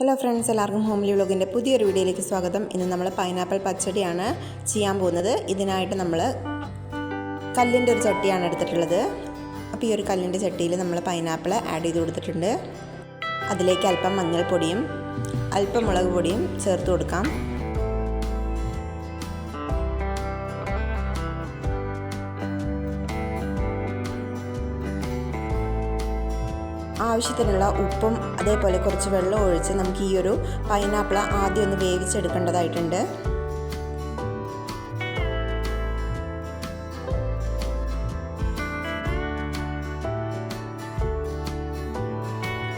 Hello friends എല്ലാവർക്കും homely വ്ളോഗിന്റെ പുതിയൊരു വീഡിയോയിലേക്ക് സ്വാഗതം. ഇന്ന് നമ്മൾ പൈനാപ്പിൾ പച്ചടിയാണ് ചെയ്യാൻ പോകുന്നത്. ഇതിനായിട്ട് നമ്മൾ കല്ലിന്റെ ഒരു ചട്ടിയാണ് എടുത്തിട്ടുള്ളത്. അപ്പോൾ ഈ ഒരു കല്ലിന്റെ ചട്ടിയിൽ നമ്മൾ പൈനാപ്പിൾ ആഡ് ചെയ്ത് കൊടുത്തിട്ടുണ്ട്. അതിലേക്ക് അല്പം മഞ്ഞൾപ്പൊടിയും അല്പം മുളക് പൊടിയും ചേർത്ത് കൊടുക്കാം. ആവശ്യത്തിനുള്ള ഉപ്പും അതേപോലെ കുറച്ച് വെള്ളം ഒഴിച്ച് നമുക്ക് ഈ ഒരു പൈനാപ്പിൾ ആദ്യം ഒന്ന് വേവിച്ചെടുക്കേണ്ടതായിട്ടുണ്ട്.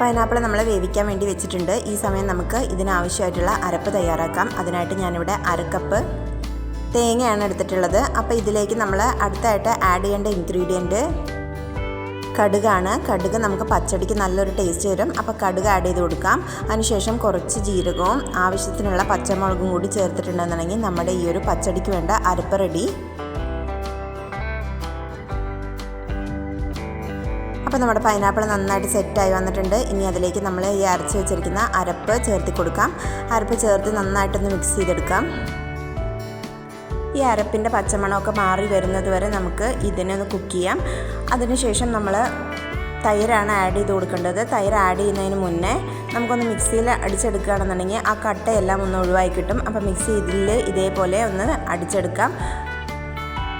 പൈനാപ്പിൾ നമ്മൾ വേവിക്കാൻ വേണ്ടി വെച്ചിട്ടുണ്ട്. ഈ സമയം നമുക്ക് ഇതിനാവശ്യമായിട്ടുള്ള അരപ്പ് തയ്യാറാക്കാം. അതിനായിട്ട് ഞാനിവിടെ അരക്കപ്പ് തേങ്ങയാണ് എടുത്തിട്ടുള്ളത്. അപ്പോൾ ഇതിലേക്ക് നമ്മൾ അടുത്തായിട്ട് ആഡ് ചെയ്യേണ്ട ഇൻഗ്രീഡിയന്റ് കടുകാണ്. കടുക് നമുക്ക് പച്ചടിക്ക് നല്ലൊരു ടേസ്റ്റ് തരും. അപ്പോൾ കടുക് ആഡ് ചെയ്ത് കൊടുക്കാം. അതിനുശേഷം കുറച്ച് ജീരകവും ആവശ്യത്തിനുള്ള പച്ചമുളകും കൂടി ചേർത്തിട്ടുണ്ടെന്നുണ്ടെങ്കിൽ നമ്മുടെ ഈ ഒരു പച്ചടിക്ക് വേണ്ട അരപ്പ് റെഡി അപ്പോൾ നമ്മുടെ പൈനാപ്പിൾ നന്നായിട്ട് സെറ്റായി വന്നിട്ടുണ്ട്. ഇനി അതിലേക്ക് നമ്മൾ ഈ അരച്ച് വെച്ചിരിക്കുന്ന അരപ്പ് ചേർത്തി കൊടുക്കാം. അരപ്പ് ചേർത്ത് നന്നായിട്ടൊന്ന് മിക്സ് ചെയ്തെടുക്കാം. ഈ അരപ്പിന്റെ പച്ചമണമൊക്കെ മാറി വരുന്നത് വരെ നമുക്ക് ഇതിനെ ഒന്ന് കുക്ക് ചെയ്യാം. അതിനുശേഷം നമ്മൾ തൈരാണ് ആഡ് ചെയ്ത് കൊടുക്കേണ്ടത്. തൈര് ആഡ് ചെയ്യുന്നതിന് മുന്നേ നമുക്കൊന്ന് മിക്സിയിൽ അടിച്ചെടുക്കുകയാണെന്നുണ്ടെങ്കിൽ ആ കട്ടയെല്ലാം ഒന്ന് ഒഴിവായി കിട്ടും. അപ്പോൾ മിക്സി ഇതിൽ ഇതേപോലെ ഒന്ന് അടിച്ചെടുക്കാം.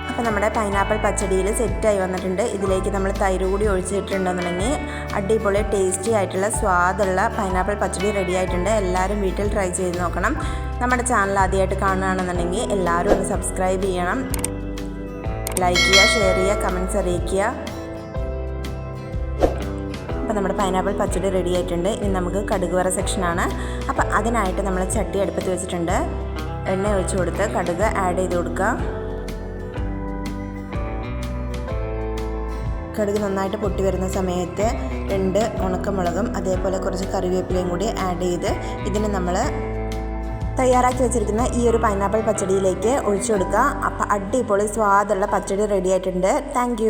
അപ്പോൾ നമ്മുടെ പൈനാപ്പിൾ പച്ചടിയിൽ സെറ്റായി വന്നിട്ടുണ്ട്. ഇതിലേക്ക് നമ്മൾ തൈര് കൂടി ഒഴിച്ചിട്ടുണ്ടെന്നുണ്ടെങ്കിൽ അടിപൊളി ടേസ്റ്റി ആയിട്ടുള്ള സ്വാദുള്ള പൈനാപ്പിൾ പച്ചടി റെഡി ആയിട്ടുണ്ട്. എല്ലാവരും വീട്ടിൽ ട്രൈ ചെയ്ത് നോക്കണം. നമ്മുടെ ചാനൽ ആദ്യമായിട്ട് കാണുകയാണെന്നുണ്ടെങ്കിൽ എല്ലാവരും ഒന്ന് സബ്സ്ക്രൈബ് ചെയ്യണം. ലൈക്ക് ചെയ്യുക ഷെയർ ചെയ്യുക കമൻസ് അറിയിക്കുക. അപ്പോൾ നമ്മുടെ പൈനാപ്പിൾ പച്ചടി റെഡി ആയിട്ടുണ്ട്. ഇനി നമുക്ക് കടുക് വറ സെക്ഷനാണ് അപ്പോൾ അതിനായിട്ട് നമ്മൾ ചട്ടി അടുപ്പത്ത് വെച്ചിട്ടുണ്ട്. എണ്ണ ഒഴിച്ച് കൊടുത്ത് കടുക് ആഡ് ചെയ്ത് കൊടുക്കുക. കടുക് നന്നായിട്ട് പൊട്ടി വരുന്ന സമയത്ത് രണ്ട് ഉണക്കമുളകും അതേപോലെ കുറച്ച് കറിവേപ്പിലയും കൂടി ആഡ് ചെയ്ത് ഇതിനെ നമ്മൾ തയ്യാറാക്കി വെച്ചിരിക്കുന്ന ഈ ഒരു പൈനാപ്പിൾ പച്ചടിയിലേക്ക് ഒഴിച്ചു കൊടുക്കുക. അപ്പോൾ അടിപൊളി സ്വാദുള്ള പച്ചടി റെഡി ആയിട്ടുണ്ട്. താങ്ക്